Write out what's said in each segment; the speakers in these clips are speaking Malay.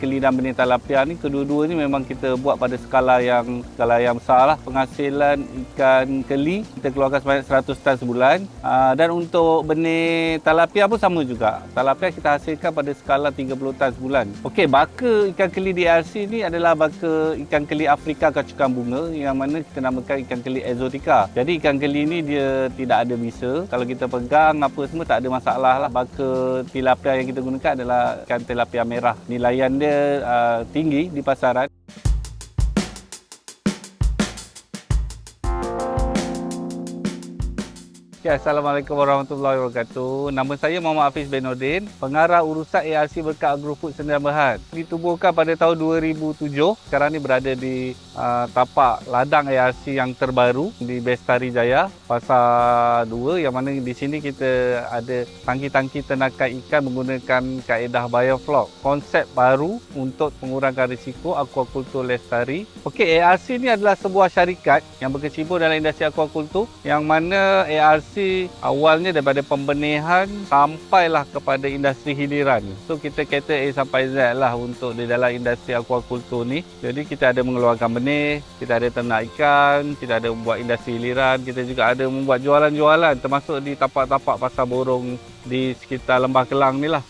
keli dan benih tilapia ni kedua-dua ni memang kita buat pada skala yang skala yang besar lah. Penghasilan ikan keli kita keluarkan sebanyak 100 tan sebulan. Uh, dan untuk benih tilapia pun sama juga. Tilapia kita hasilkan pada skala 30 tan sebulan. Okey, baka ikan keli di ARC ni adalah baka ikan keli Afrika kacukan bunga yang mana kita namakan ikan keli exotica. Jadi ikan keli ni dia tidak ada bisa. Kalau kita pegang apa semua tak ada masalah lah. Baka tilapia yang kita gunakan adalah ikan tilapia merah. Nilaian dia uh, tinggi di pasaran. Ya, Assalamualaikum warahmatullahi wabarakatuh. Nama saya Muhammad Hafiz bin Nordin, pengarah urusan ARC Berkat Agrofood Sdn Berhad. Ditubuhkan pada tahun 2007. Sekarang ni berada di uh, tapak ladang ARC yang terbaru di Bestari Jaya, Pasar 2 yang mana di sini kita ada tangki-tangki tenakan ikan menggunakan kaedah biofloc. Konsep baru untuk mengurangkan risiko aquaculture lestari. Okey, ARC ni adalah sebuah syarikat yang berkecimpung dalam industri aquaculture yang mana ARC industri awalnya daripada pembenihan sampailah kepada industri hiliran. So kita kata A sampai Z lah untuk di dalam industri aquaculture ni. Jadi kita ada mengeluarkan benih, kita ada ternak ikan, kita ada membuat industri hiliran, kita juga ada membuat jualan-jualan termasuk di tapak-tapak pasar borong di sekitar Lembah Kelang ni lah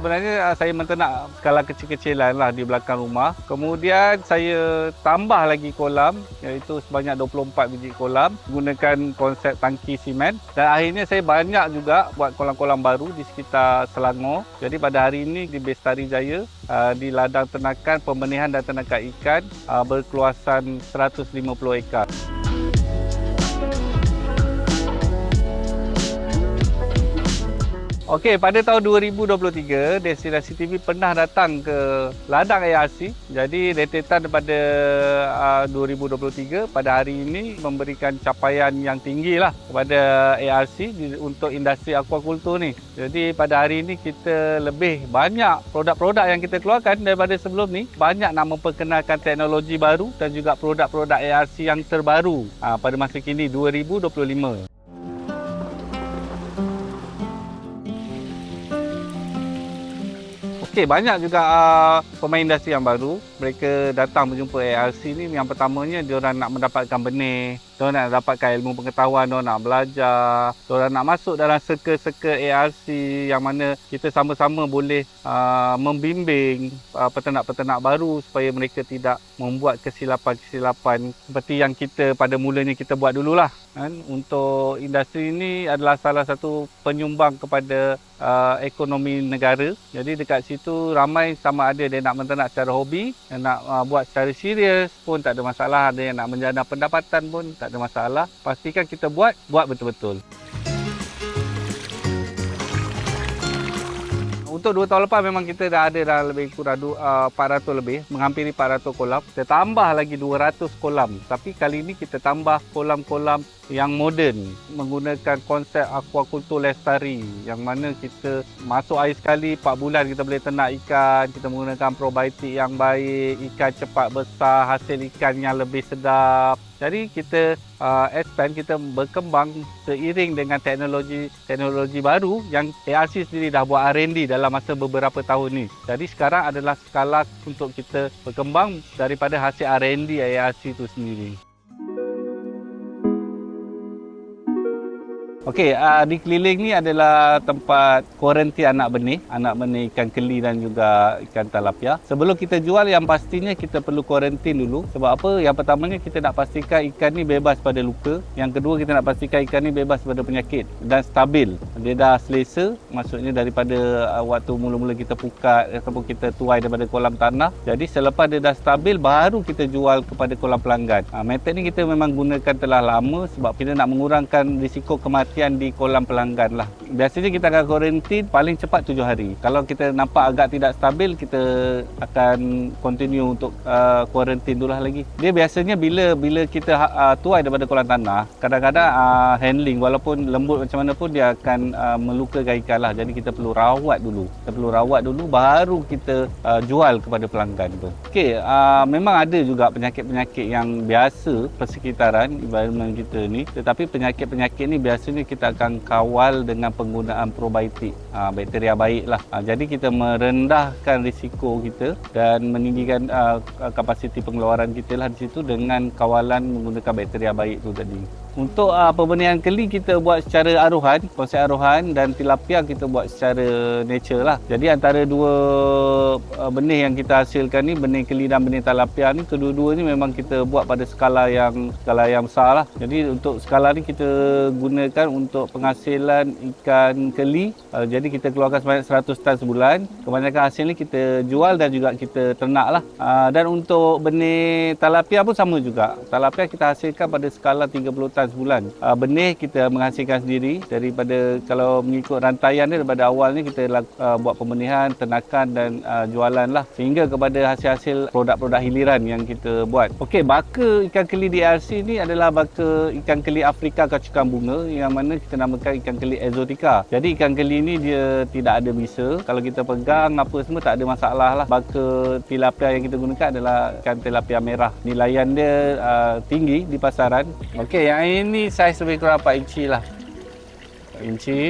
sebenarnya ah, saya menternak skala kecil-kecilan lah di belakang rumah. Kemudian saya tambah lagi kolam iaitu sebanyak 24 biji kolam menggunakan konsep tangki simen dan akhirnya saya banyak juga buat kolam-kolam baru di sekitar Selangor. Jadi pada hari ini di Bestari Jaya ah, di ladang ternakan pembenihan dan ternakan ikan ah, berkeluasan 150 ekar. Okey, pada tahun 2023, Destinasi TV pernah datang ke ladang ARC. Jadi, rentetan pada uh, 2023 pada hari ini memberikan capaian yang tinggi lah kepada ARC di, untuk industri aquaculture ni. Jadi, pada hari ini kita lebih banyak produk-produk yang kita keluarkan daripada sebelum ni. Banyak nak memperkenalkan teknologi baru dan juga produk-produk ARC yang terbaru uh, pada masa kini 2025. Okey, banyak juga uh, pemain industri yang baru. Mereka datang berjumpa ARC ni. Yang pertamanya, dia orang nak mendapatkan benih. Dia nak dapatkan ilmu pengetahuan, dia nak belajar. Dia nak masuk dalam circle-circle ARC yang mana kita sama-sama boleh uh, membimbing uh, peternak-peternak baru supaya mereka tidak membuat kesilapan-kesilapan seperti yang kita pada mulanya kita buat dululah. Kan? Untuk industri ini adalah salah satu penyumbang kepada uh, ekonomi negara. Jadi dekat situ ramai sama ada dia nak menternak secara hobi, nak uh, buat secara serius pun tak ada masalah. Ada yang nak menjana pendapatan pun tak ada masalah. Pastikan kita buat, buat betul-betul. untuk 2 tahun lepas memang kita dah ada dah lebih kurang uh, 400 lebih, menghampiri 400 kolam. Kita tambah lagi 200 kolam. Tapi kali ini kita tambah kolam-kolam yang moden menggunakan konsep aquaculture lestari yang mana kita masuk air sekali 4 bulan kita boleh ternak ikan, kita menggunakan probiotik yang baik, ikan cepat besar, hasil ikan yang lebih sedap. Jadi kita uh, expand, kita berkembang seiring dengan teknologi teknologi baru yang ARC sendiri dah buat R&D dalam masa beberapa tahun ni. Jadi sekarang adalah skala untuk kita berkembang daripada hasil R&D ARC itu sendiri. Okey, uh, di keliling ni adalah tempat kuarantin anak benih, anak benih ikan keli dan juga ikan talapia. Sebelum kita jual yang pastinya kita perlu kuarantin dulu. Sebab apa? Yang pertamanya kita nak pastikan ikan ni bebas pada luka. Yang kedua kita nak pastikan ikan ni bebas pada penyakit dan stabil. Dia dah selesa, maksudnya daripada uh, waktu mula-mula kita pukat ataupun kita tuai daripada kolam tanah. Jadi selepas dia dah stabil baru kita jual kepada kolam pelanggan. Uh, metod ni kita memang gunakan telah lama sebab kita nak mengurangkan risiko kematian kematian di kolam pelanggan lah. Biasanya kita akan kuarantin paling cepat tujuh hari. Kalau kita nampak agak tidak stabil, kita akan continue untuk uh, dulu lah lagi. Dia biasanya bila bila kita uh, tuai daripada kolam tanah, kadang-kadang uh, handling walaupun lembut macam mana pun dia akan uh, melukakan ikan lah. Jadi kita perlu rawat dulu. Kita perlu rawat dulu baru kita uh, jual kepada pelanggan tu. Okey, uh, memang ada juga penyakit-penyakit yang biasa persekitaran environment kita ni. Tetapi penyakit-penyakit ni biasanya ni kita akan kawal dengan penggunaan probiotik, uh, bakteria baik lah. Uh, jadi kita merendahkan risiko kita dan meninggikan uh, kapasiti pengeluaran kita lah di situ dengan kawalan menggunakan bakteria baik tu tadi. Untuk uh, pembenihan keli kita buat secara aruhan, konsep aruhan dan tilapia kita buat secara nature lah. Jadi antara dua uh, benih yang kita hasilkan ni, benih keli dan benih tilapia ni, kedua-dua ni memang kita buat pada skala yang skala yang besar lah. Jadi untuk skala ni kita gunakan untuk penghasilan ikan keli. Uh, jadi kita keluarkan sebanyak 100 tan sebulan. Kebanyakan hasil ni kita jual dan juga kita ternak lah. Uh, dan untuk benih tilapia pun sama juga. Tilapia kita hasilkan pada skala 30 tan tan sebulan. Uh, benih kita menghasilkan sendiri daripada kalau mengikut rantaian dia daripada awal ni kita uh, buat pembenihan, ternakan dan uh, jualan lah sehingga kepada hasil-hasil produk-produk hiliran yang kita buat. Okey, baka ikan keli DRC ni adalah baka ikan keli Afrika kacukan bunga yang mana kita namakan ikan keli exotica. Jadi ikan keli ni dia tidak ada bisa. Kalau kita pegang apa semua tak ada masalah lah. Baka tilapia yang kita gunakan adalah ikan tilapia merah. Nilaian dia uh, tinggi di pasaran. Okey, yang ini saiz lebih kurang 4 inci lah 4 inci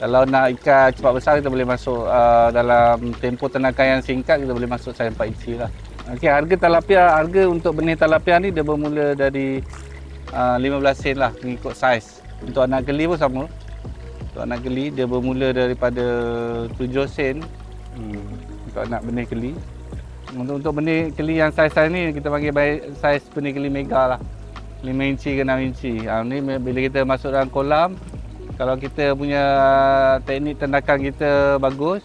kalau nak ikan cepat besar kita boleh masuk uh, dalam tempoh tenakan yang singkat kita boleh masuk saiz 4 inci lah Okey, harga talapia, harga untuk benih talapia ni dia bermula dari uh, 15 sen lah mengikut saiz. Untuk anak geli pun sama. Untuk anak geli dia bermula daripada 7 sen hmm. untuk anak benih geli. Untuk, untuk benih geli yang saiz-saiz ni kita panggil saiz benih geli mega lah. 5 inci ke 6 inci. Ha, ni bila kita masuk dalam kolam, kalau kita punya teknik tendakan kita bagus,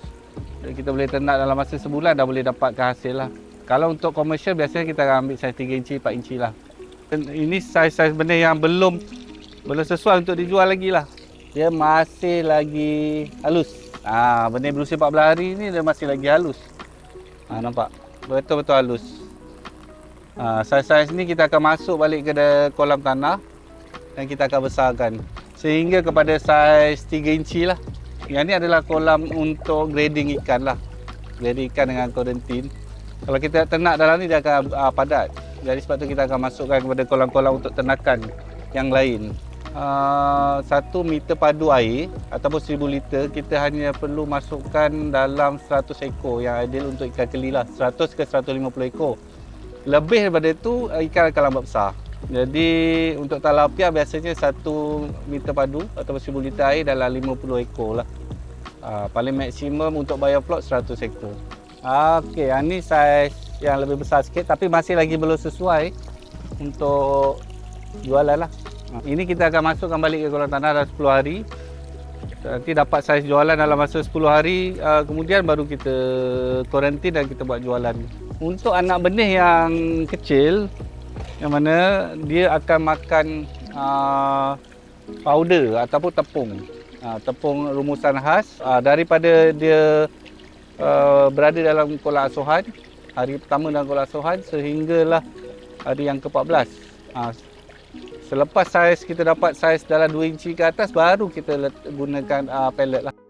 kita boleh ternak dalam masa sebulan dah boleh dapatkan hasil lah. Kalau untuk komersial biasanya kita akan ambil saiz 3 inci, 4 inci lah. Ini saiz-saiz benih yang belum belum sesuai untuk dijual lagi lah. Dia masih lagi halus. Ha, benih berusia 14 hari ni dia masih lagi halus. Ha, nampak? Betul-betul halus. Ha, saiz-saiz ni kita akan masuk balik ke kolam tanah dan kita akan besarkan sehingga kepada saiz 3 inci lah. Yang ni adalah kolam untuk grading ikan lah. Grading ikan dengan kuarantin. Kalau kita ternak dalam ni dia akan uh, padat. Jadi sebab tu kita akan masukkan kepada kolam-kolam untuk ternakan yang lain. Uh, satu meter padu air ataupun seribu liter kita hanya perlu masukkan dalam 100 ekor yang ideal untuk ikan keli lah 100 ke 150 ekor lebih daripada itu eh, ikan akan lambat besar. Jadi untuk talapia biasanya 1 meter padu atau 1000 liter air dalam 50 ekor lah. Uh, paling maksimum untuk biofloc 100 ekor. Okey, ini saiz yang lebih besar sikit tapi masih lagi belum sesuai untuk jualan lah. Uh, ini kita akan masukkan balik ke kolam tanah dalam 10 hari. Nanti dapat saiz jualan dalam masa 10 hari, uh, kemudian baru kita kuarantin dan kita buat jualan. Untuk anak benih yang kecil yang mana dia akan makan uh, powder ataupun tepung. Uh, tepung rumusan khas uh, daripada dia uh, berada dalam kolam asuhan hari pertama dalam kolam asuhan sehinggalah hari yang ke-14. Uh, selepas saiz kita dapat saiz dalam 2 inci ke atas baru kita gunakan uh, pellet lah.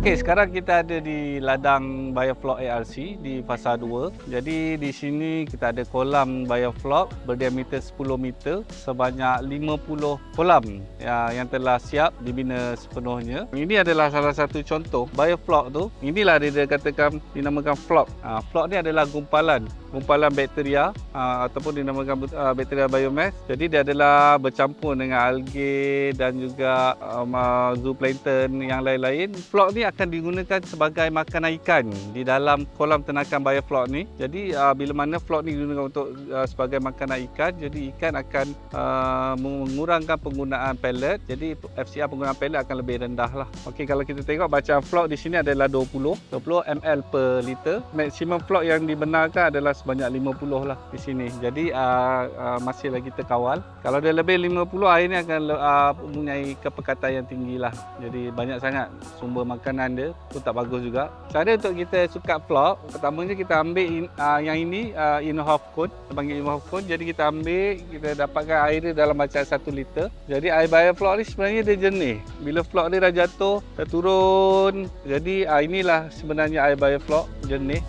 Okey, sekarang kita ada di ladang Bioflock ARC di Fasa 2. Jadi di sini kita ada kolam Bioflock berdiameter 10 meter sebanyak 50 kolam ya, yang telah siap dibina sepenuhnya. Ini adalah salah satu contoh Bioflock tu. Inilah dia katakan dinamakan flock. Ha, flock ni adalah gumpalan gumpalan bakteria uh, ataupun dinamakan uh, bakteria biomass. Jadi dia adalah bercampur dengan algae dan juga um, zooplankton yang lain-lain. Flock ni akan digunakan sebagai makanan ikan di dalam kolam tenakan bioflock ni. Jadi uh, bila mana flock ni digunakan untuk uh, sebagai makanan ikan, jadi ikan akan uh, mengurangkan penggunaan pellet. Jadi FCR penggunaan pellet akan lebih rendah lah. Okey kalau kita tengok bacaan flock di sini adalah 20 20 ml per liter. Maksimum flock yang dibenarkan adalah sebanyak 50 lah di sini. Jadi uh, uh, masih lagi terkawal. Kalau dia lebih 50 air ni akan uh, mempunyai kepekatan yang tinggi lah. Jadi banyak sangat sumber makanan dia pun tak bagus juga. Cara untuk kita suka vlog, pertamanya kita ambil in, uh, yang ini uh, in half cone, kita panggil in half cone. Jadi kita ambil, kita dapatkan air dia dalam macam 1 liter. Jadi air bio vlog ni sebenarnya dia jernih. Bila vlog dia dah jatuh, dah turun. Jadi uh, inilah sebenarnya air bio vlog jernih.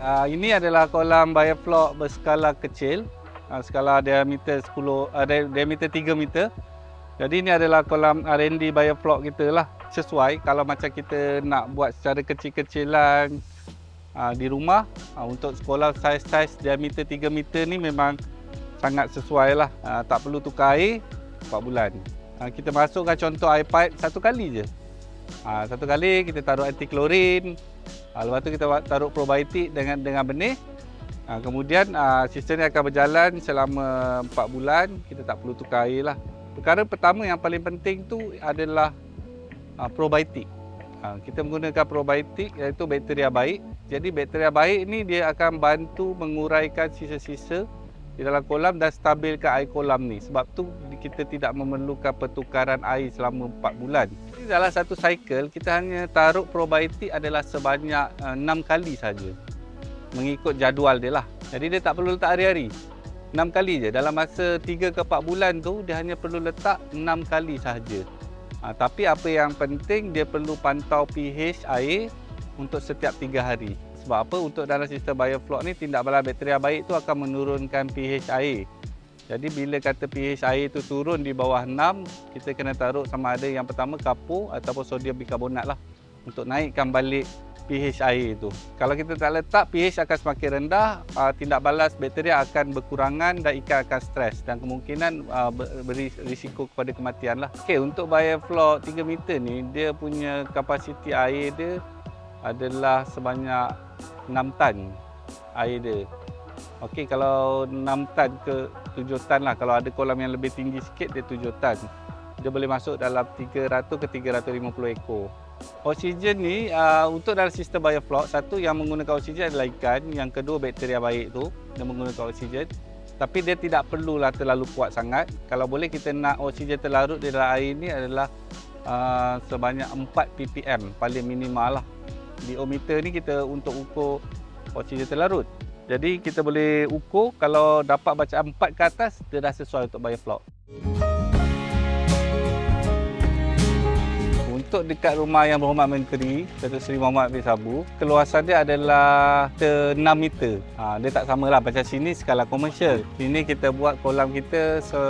Uh, ini adalah kolam bioflock berskala kecil. uh, skala diameter 10 uh, di- diameter 3 meter. Jadi ini adalah kolam R&D bioflock kita lah. Sesuai kalau macam kita nak buat secara kecil-kecilan uh, di rumah uh, untuk sekolah saiz-saiz diameter 3 meter ni memang sangat sesuai lah. Uh, tak perlu tukar air 4 bulan. Uh, kita masukkan contoh air pipe satu kali je. Uh, satu kali kita taruh anti klorin. Uh, lepas tu kita taruh probiotik dengan dengan benih. Uh, kemudian uh, sistem ni akan berjalan selama 4 bulan. Kita tak perlu tukar air lah. Perkara pertama yang paling penting tu adalah uh, probiotik. Uh, kita menggunakan probiotik iaitu bakteria baik. Jadi bakteria baik ni dia akan bantu menguraikan sisa-sisa di dalam kolam dan stabilkan air kolam ni. Sebab tu kita tidak memerlukan pertukaran air selama 4 bulan. Jadi dalam satu cycle kita hanya taruh probiotik adalah sebanyak uh, 6 kali saja. Mengikut jadual dia lah. Jadi dia tak perlu letak hari-hari. 6 kali je. Dalam masa 3 ke 4 bulan tu dia hanya perlu letak 6 kali sahaja. Ha, tapi apa yang penting dia perlu pantau pH air untuk setiap 3 hari. Sebab apa? Untuk dalam sistem bioflock ni tindak balas bakteria baik tu akan menurunkan pH air. Jadi bila kata pH air tu turun di bawah 6, kita kena taruh sama ada yang pertama kapur ataupun sodium bikarbonat lah untuk naikkan balik pH air itu. Kalau kita tak letak, pH akan semakin rendah, uh, tindak balas bakteria akan berkurangan dan ikan akan stres dan kemungkinan uh, beri risiko kepada kematian lah. Okay, untuk bioflock 3 meter ni, dia punya kapasiti air dia adalah sebanyak 6 tan air dia. Okey, kalau 6 tan ke 7 tan lah. Kalau ada kolam yang lebih tinggi sikit, dia 7 tan. Dia boleh masuk dalam 300 ke 350 ekor. Oksigen ni uh, untuk dalam sistem bioflock, satu yang menggunakan oksigen adalah ikan, yang kedua bakteria baik tu yang menggunakan oksigen. Tapi dia tidak perlulah terlalu kuat sangat. Kalau boleh kita nak oksigen terlarut di dalam air ni adalah uh, sebanyak 4 ppm paling minimal lah. Di ohmmeter ni kita untuk ukur oksigen terlarut. Jadi kita boleh ukur kalau dapat bacaan 4 ke atas dia dah sesuai untuk bioflock. Untuk dekat rumah yang berhormat Menteri, Datuk Seri Muhammad bin Sabu, keluasan dia adalah 6 meter. Ha, dia tak samalah macam sini skala komersial. Sini kita buat kolam kita se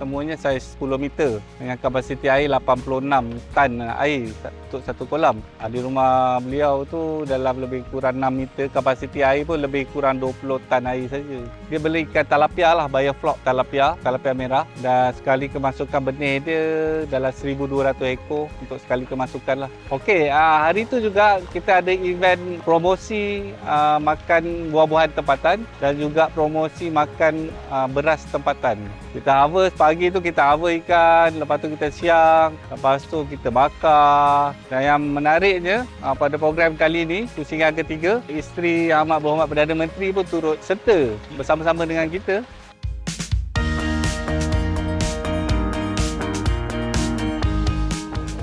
semuanya saiz 10 meter dengan kapasiti air 86 tan air untuk satu kolam. Ha, di rumah beliau tu dalam lebih kurang 6 meter, kapasiti air pun lebih kurang 20 tan air saja. Dia beli ikan talapia lah, bioflock talapia, talapia merah dan sekali kemasukan benih dia dalam 1200 ekor untuk sekali kemasukan lah. Okey, uh, hari tu juga kita ada event promosi uh, makan buah-buahan tempatan dan juga promosi makan uh, beras tempatan. Kita harvest pagi tu kita harvest ikan, lepas tu kita siang, lepas tu kita bakar. Dan yang menariknya uh, pada program kali ni, pusingan ketiga, isteri Amat Berhormat Perdana Menteri pun turut serta bersama-sama dengan kita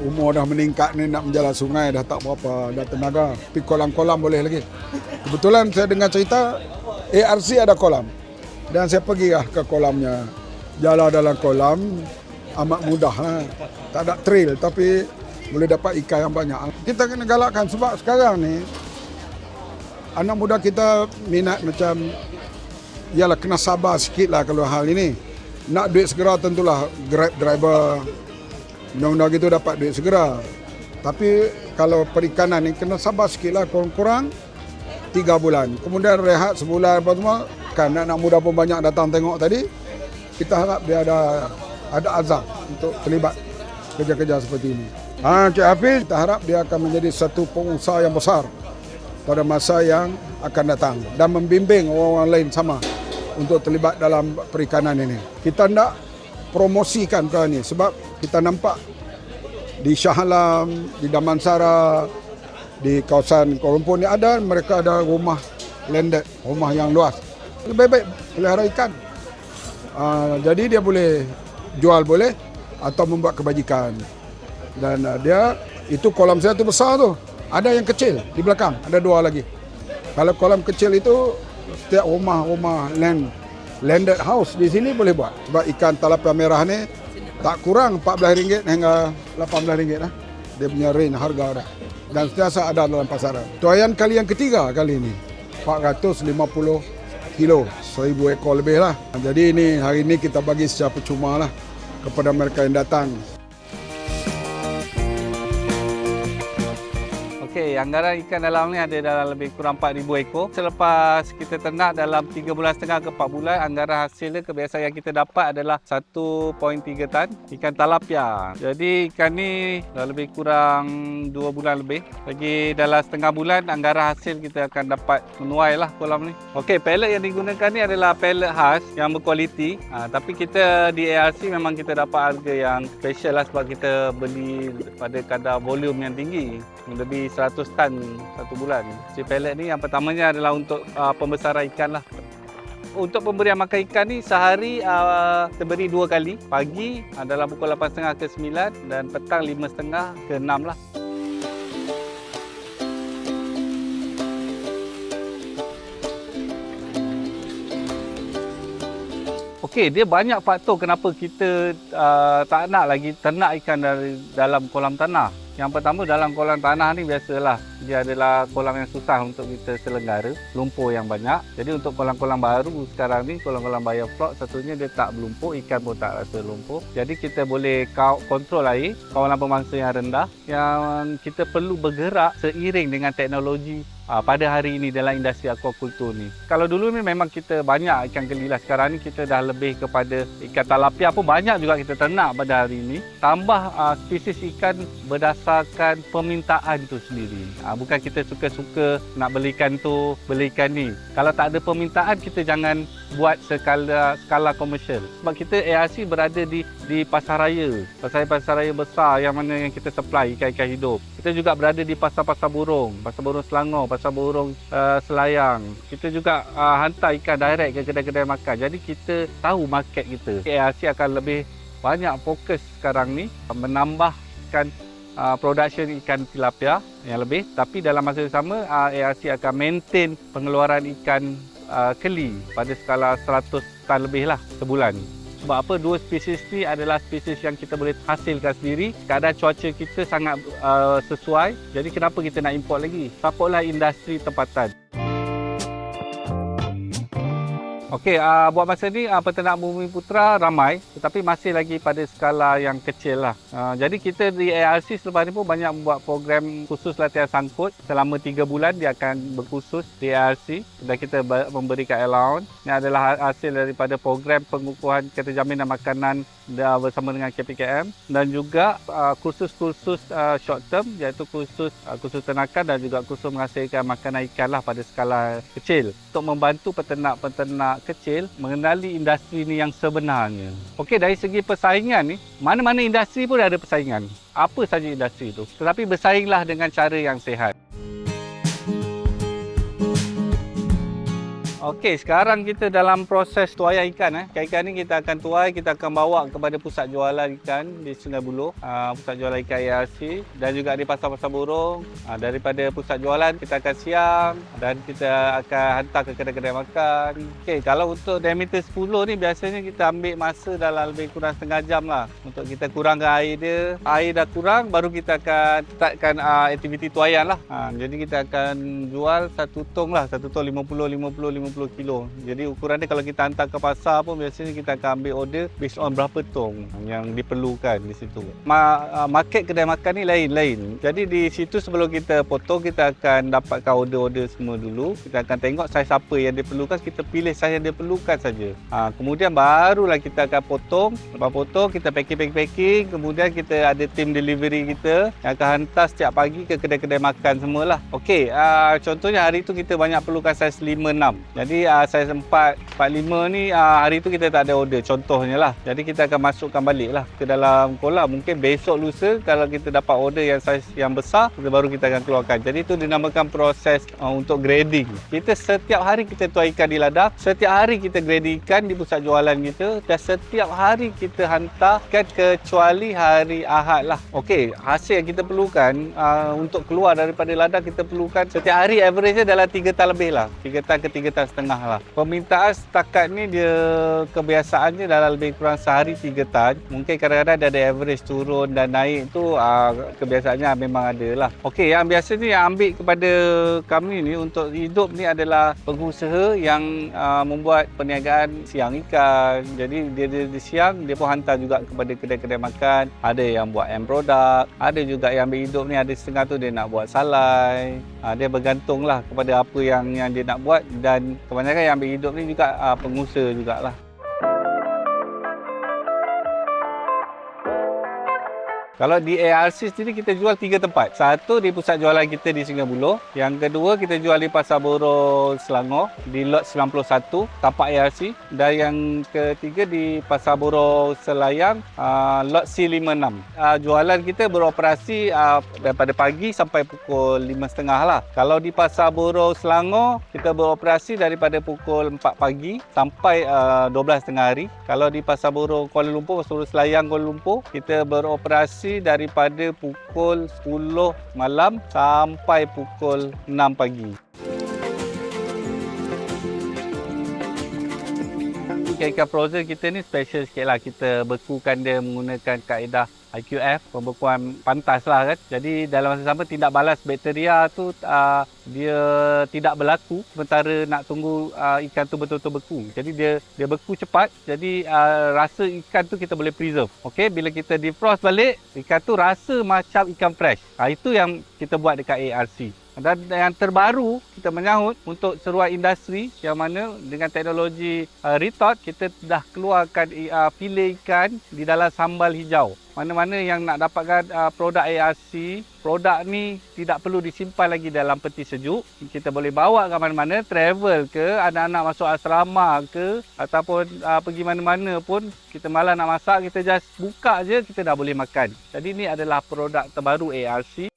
umur dah meningkat ni nak menjalan sungai dah tak berapa ada tenaga. Tapi kolam-kolam boleh lagi. Kebetulan saya dengar cerita ARC ada kolam. Dan saya pergi lah ke kolamnya. Jalan dalam kolam amat mudah lah. Tak ada trail tapi boleh dapat ikan yang banyak. Kita kena galakkan sebab sekarang ni anak muda kita minat macam Yalah kena sabar sikit lah kalau hal ini. Nak duit segera tentulah grab driver Undang-undang gitu dapat duit segera. Tapi kalau perikanan ni kena sabar sikit lah kurang-kurang tiga bulan. Kemudian rehat sebulan apa semua. Kan anak muda pun banyak datang tengok tadi. Kita harap dia ada ada azam untuk terlibat kerja-kerja seperti ini. Ha, Cik Hafiz, kita harap dia akan menjadi satu pengusaha yang besar pada masa yang akan datang dan membimbing orang-orang lain sama untuk terlibat dalam perikanan ini. Kita nak promosikan perkara ini sebab kita nampak di Shah Alam, di Damansara, di kawasan Kuala Lumpur ni ada mereka ada rumah landed, rumah yang luas. Lebih baik pelihara ikan. Uh, jadi dia boleh jual boleh atau membuat kebajikan. Dan uh, dia itu kolam saya tu besar tu. Ada yang kecil di belakang, ada dua lagi. Kalau kolam kecil itu setiap rumah-rumah land landed house di sini boleh buat. Sebab ikan talapia merah ni tak kurang RM14 hingga RM18 lah. Dia punya range harga dah. Dan sentiasa ada dalam pasaran. Tuayan kali yang ketiga kali ini. 450 kilo seribu ekor lebih lah. Jadi ini hari ini kita bagi secara percuma lah kepada mereka yang datang. Okey, anggaran ikan dalam ni ada dalam lebih kurang 4,000 ekor. Selepas kita ternak dalam 3 bulan setengah ke 4 bulan, anggaran hasil dia kebiasaan yang kita dapat adalah 1.3 tan ikan talapia. Jadi ikan ni dah lebih kurang 2 bulan lebih. Lagi dalam setengah bulan, anggaran hasil kita akan dapat menuai lah kolam ni. Okey, pellet yang digunakan ni adalah pellet khas yang berkualiti. Ha, tapi kita di ARC memang kita dapat harga yang special lah sebab kita beli pada kadar volume yang tinggi. Lebih 100 tan satu bulan. Si pellet ni yang pertamanya adalah untuk uh, pembesaran ikan lah. Untuk pemberian makan ikan ni sehari uh, kita beri dua kali. Pagi dalam pukul 8.30 ke 9 dan petang 5.30 ke 6 lah. Okey, dia banyak faktor kenapa kita uh, tak nak lagi ternak ikan dari dalam kolam tanah. Yang pertama dalam kolam tanah ni biasalah dia adalah kolam yang susah untuk kita selenggara, lumpur yang banyak. Jadi untuk kolam-kolam baru sekarang ni kolam-kolam bioflok satunya dia tak berlumpur, ikan pun tak rasa lumpur. Jadi kita boleh kontrol air, kawalan pemangsa yang rendah yang kita perlu bergerak seiring dengan teknologi Ah, pada hari ini dalam industri aquaculture ni. Kalau dulu ni memang kita banyak ikan keli lah. Sekarang ni kita dah lebih kepada ikan talapia pun banyak juga kita ternak pada hari ini. Tambah uh, spesies ikan berdasarkan permintaan tu sendiri. Uh, bukan kita suka-suka nak belikan tu, belikan ni. Kalau tak ada permintaan kita jangan buat skala skala komersial. Sebab kita ARC berada di di pasar raya. Pasar pasar raya besar yang mana yang kita supply ikan-ikan hidup. Kita juga berada di pasar-pasar burung, pasar burung Selangor, pasar burung uh, Selayang. Kita juga uh, hantar ikan direct ke kedai-kedai makan. Jadi kita tahu market kita. ARC akan lebih banyak fokus sekarang ni menambahkan uh, production ikan tilapia yang lebih tapi dalam masa yang sama uh, ARC akan maintain pengeluaran ikan uh, keli pada skala 100 tan lebih lah sebulan. Sebab apa dua spesies ni adalah spesies yang kita boleh hasilkan sendiri. Keadaan cuaca kita sangat uh, sesuai. Jadi kenapa kita nak import lagi? Supportlah industri tempatan. Okey, uh, buat masa ni uh, peternak Bumi Putra ramai tetapi masih lagi pada skala yang kecil lah. Uh, jadi kita di ARC selepas ni pun banyak buat program khusus latihan sangkut. Selama 3 bulan dia akan berkhusus di ARC dan kita memberikan allowance. Ini adalah ha- hasil daripada program pengukuhan kereta jaminan makanan bersama dengan KPKM dan juga uh, kursus-kursus uh, short term iaitu kursus uh, kursus ternakan dan juga kursus menghasilkan makanan ikan lah pada skala kecil untuk membantu peternak-peternak kecil mengenali industri ni yang sebenarnya. Okey dari segi persaingan ni mana-mana industri pun ada persaingan. Apa saja industri itu. Tetapi bersainglah dengan cara yang sihat. Okey, sekarang kita dalam proses tuaian ikan. Eh. Ikan-ikan ni kita akan tuai, kita akan bawa kepada pusat jualan ikan di Sungai Buloh. Uh, pusat jualan ikan ARC dan juga di pasar-pasar burung. Uh, daripada pusat jualan kita akan siam dan kita akan hantar ke kedai-kedai makan. Okey, kalau untuk diameter 10 ni biasanya kita ambil masa dalam lebih kurang setengah jam lah untuk kita kurangkan air dia. Air dah kurang baru kita akan startkan uh, aktiviti tuaian lah. Jadi kita akan jual satu tong lah, satu tong 50 50 50 kilo. Jadi ukuran dia kalau kita hantar ke pasar pun biasanya kita akan ambil order based on berapa tong yang diperlukan di situ. Ma, uh, market kedai makan ni lain-lain. Jadi di situ sebelum kita potong kita akan dapatkan order-order semua dulu. Kita akan tengok saiz apa yang diperlukan, kita pilih saiz yang diperlukan saja. Ha, kemudian barulah kita akan potong. Lepas potong kita packing-packing-packing, kemudian kita ada tim delivery kita yang akan hantar setiap pagi ke kedai-kedai makan semualah. Okey, uh, contohnya hari tu kita banyak perlukan saiz 5 6. Jadi uh, saiz 4 45 ni uh, hari tu kita tak ada order contohnya lah. Jadi kita akan masukkan balik lah ke dalam kolam. Mungkin besok lusa kalau kita dapat order yang saiz yang besar kita baru kita akan keluarkan. Jadi itu dinamakan proses uh, untuk grading. Kita setiap hari kita tuai ikan di ladang, setiap hari kita grading ikan di pusat jualan kita dan setiap hari kita hantar ikan kecuali hari Ahad lah. Okey, hasil yang kita perlukan uh, untuk keluar daripada ladang kita perlukan setiap hari average dalam 3 tan lebih lah. 3 tan ke 3 tan setengah lah. Permintaan setakat ni dia kebiasaannya dalam lebih kurang sehari 3 tan. Mungkin kadang-kadang dia ada average turun dan naik tu uh, kebiasaannya memang ada lah. Okey, yang biasanya yang ambil kepada kami ni untuk hidup ni adalah pengusaha yang uh, membuat perniagaan siang ikan. Jadi dia, dia siang dia pun hantar juga kepada kedai-kedai makan. Ada yang buat end product, ada juga yang ambil hidup ni ada setengah tu dia nak buat salai. Uh, dia bergantung lah kepada apa yang yang dia nak buat dan kebanyakan yang ambil hidup ni juga uh, pengusaha jugalah. Kalau di ARC sendiri kita jual tiga tempat. Satu di pusat jualan kita di Sungai Buloh. Yang kedua kita jual di Pasar Boro Selangor di lot 91 tapak ARC. Dan yang ketiga di Pasar Boro Selayang uh, lot C56. Uh, jualan kita beroperasi uh, daripada pagi sampai pukul 5.30 lah. Kalau di Pasar Boro Selangor kita beroperasi daripada pukul 4 pagi sampai uh, 12.30 hari. Kalau di Pasar Boro Kuala Lumpur, Pasar Boro Selayang Kuala Lumpur kita beroperasi daripada pukul 10 malam sampai pukul 6 pagi. Ikan-ikan frozen kita ni special sikit lah. Kita bekukan dia menggunakan kaedah IQF, pembekuan pantas lah kan. Jadi dalam masa sama tindak balas bakteria tu uh, dia tidak berlaku sementara nak tunggu uh, ikan tu betul-betul beku. Jadi dia dia beku cepat. Jadi uh, rasa ikan tu kita boleh preserve. Okey, bila kita defrost balik, ikan tu rasa macam ikan fresh. Uh, itu yang kita buat dekat ARC. Dan yang terbaru kita menyahut untuk seruan industri yang mana dengan teknologi uh, retort kita dah keluarkan uh, filet ikan di dalam sambal hijau. Mana-mana yang nak dapatkan uh, produk ARC, produk ni tidak perlu disimpan lagi dalam peti sejuk. Kita boleh bawa ke mana-mana, travel ke, anak-anak masuk asrama ke ataupun uh, pergi mana-mana pun kita malah nak masak, kita just buka je kita dah boleh makan. Jadi ni adalah produk terbaru ARC.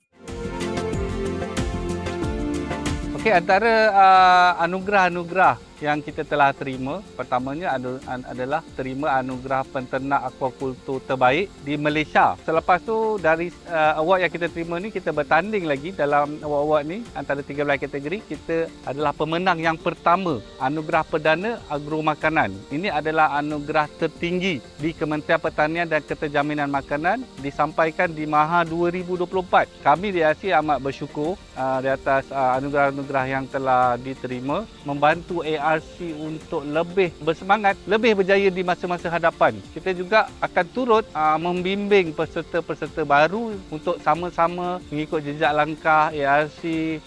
Antara uh, anugerah-anugerah yang kita telah terima, pertamanya adalah terima anugerah penternak aquacultur terbaik di Malaysia. Selepas tu dari uh, award yang kita terima ni kita bertanding lagi dalam award-award ni antara 13 kategori kita adalah pemenang yang pertama anugerah perdana agro makanan. Ini adalah anugerah tertinggi di Kementerian Pertanian dan Keterjaminan Makanan disampaikan di Maha 2024. Kami di ASI amat bersyukur uh, di atas uh, anugerah-anugerah yang telah diterima membantu AI RC untuk lebih bersemangat, lebih berjaya di masa-masa hadapan. Kita juga akan turut uh, membimbing peserta-peserta baru untuk sama-sama mengikut jejak langkah ARC.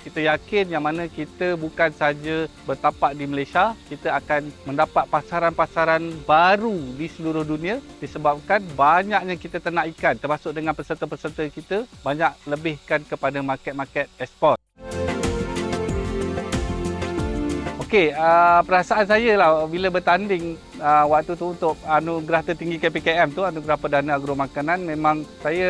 Kita yakin yang mana kita bukan saja bertapak di Malaysia, kita akan mendapat pasaran-pasaran baru di seluruh dunia disebabkan banyaknya kita ternak ikan termasuk dengan peserta-peserta kita banyak lebihkan kepada market-market ekspor. Okey, uh, perasaan saya lah bila bertanding uh, waktu tu untuk anugerah tertinggi KPKM tu, anugerah perdana agro makanan memang saya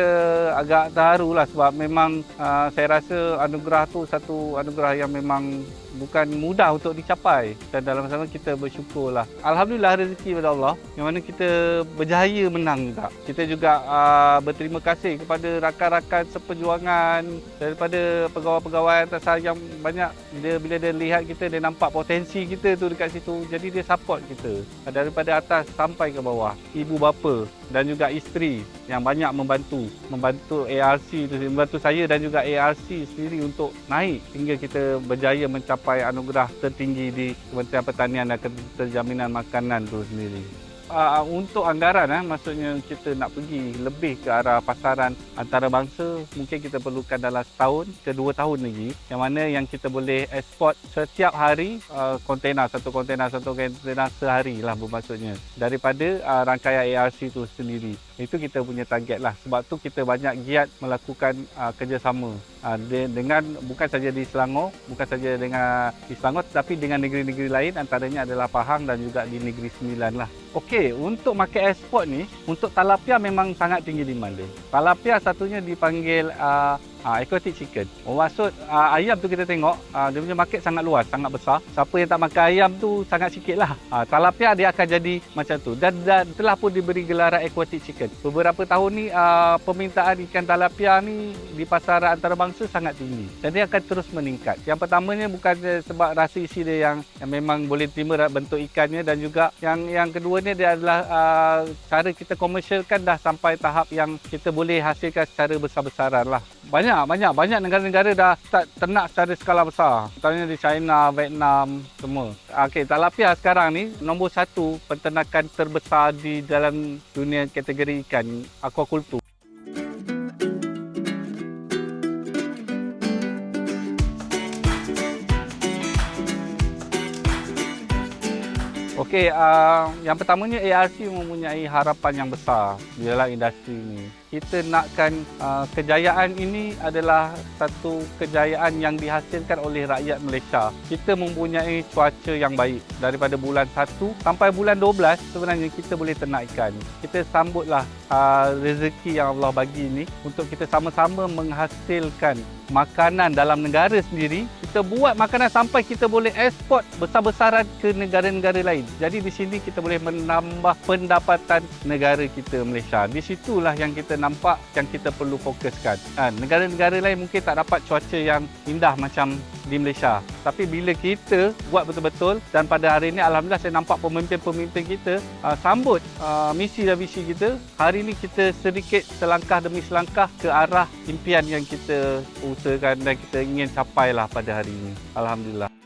agak terharu lah sebab memang uh, saya rasa anugerah tu satu anugerah yang memang bukan mudah untuk dicapai dan dalam sama kita bersyukur lah. Alhamdulillah rezeki pada Allah yang mana kita berjaya menang juga. Kita juga uh, berterima kasih kepada rakan-rakan seperjuangan daripada pegawai-pegawai atasan yang banyak dia bila dia lihat kita dia nampak potensi kita tu dekat situ jadi dia support kita daripada atas sampai ke bawah. Ibu bapa dan juga isteri yang banyak membantu membantu ARC tu membantu saya dan juga ARC sendiri untuk naik hingga kita berjaya mencapai anugerah tertinggi di Kementerian Pertanian dan Keterjaminan Makanan tu sendiri. Uh, untuk anggaran eh, maksudnya kita nak pergi lebih ke arah pasaran antarabangsa mungkin kita perlukan dalam setahun ke dua tahun lagi yang mana yang kita boleh ekspor setiap hari uh, kontainer satu kontainer satu kontainer sehari lah bermaksudnya daripada uh, rangkaian ARC itu sendiri itu kita punya target lah. Sebab tu kita banyak giat melakukan uh, kerjasama. Uh, de- dengan bukan saja di Selangor bukan saja dengan di Selangor tetapi dengan negeri-negeri lain antaranya adalah Pahang dan juga di Negeri Sembilan lah. Okey, untuk market ekspor ni, untuk talapia memang sangat tinggi demand dia. Talapia satunya dipanggil uh, Ah, aquatic chicken. Oh, maksud ah, ayam tu kita tengok ah, dia punya market sangat luas, sangat besar. Siapa yang tak makan ayam tu sangat sikit lah. Ah, talapia dia akan jadi macam tu. Dan, dan telah pun diberi gelaran aquatic chicken. Beberapa tahun ni ah, permintaan ikan talapia ni di pasaran antarabangsa sangat tinggi. Dan dia akan terus meningkat. Yang pertamanya bukan sebab rasa isi dia yang, yang memang boleh terima bentuk ikannya dan juga yang yang keduanya dia adalah ah, cara kita komersialkan dah sampai tahap yang kita boleh hasilkan secara besar-besaran lah. Banyak, banyak, banyak negara-negara dah start ternak secara skala besar. Contohnya di China, Vietnam, semua. Okey, talapia sekarang ni nombor satu penternakan terbesar di dalam dunia kategori ikan aquaculture. Okey, uh, yang pertamanya ARC mempunyai harapan yang besar di dalam industri ini. Kita nakkan uh, kejayaan ini adalah satu kejayaan yang dihasilkan oleh rakyat Malaysia. Kita mempunyai cuaca yang baik daripada bulan 1 sampai bulan 12 sebenarnya kita boleh ternak ikan. Kita sambutlah uh, rezeki yang Allah bagi ini untuk kita sama-sama menghasilkan makanan dalam negara sendiri. Kita buat makanan sampai kita boleh ekspor besar-besaran ke negara-negara lain. Jadi di sini kita boleh menambah pendapatan negara kita Malaysia. Di situlah yang kita nampak yang kita perlu fokuskan. Ha, negara-negara lain mungkin tak dapat cuaca yang indah macam di Malaysia. Tapi bila kita buat betul-betul dan pada hari ini alhamdulillah saya nampak pemimpin-pemimpin kita uh, sambut uh, misi dan visi kita. Hari ini kita sedikit selangkah demi selangkah ke arah impian yang kita usahakan dan kita ingin capai lah pada hari ini. Alhamdulillah.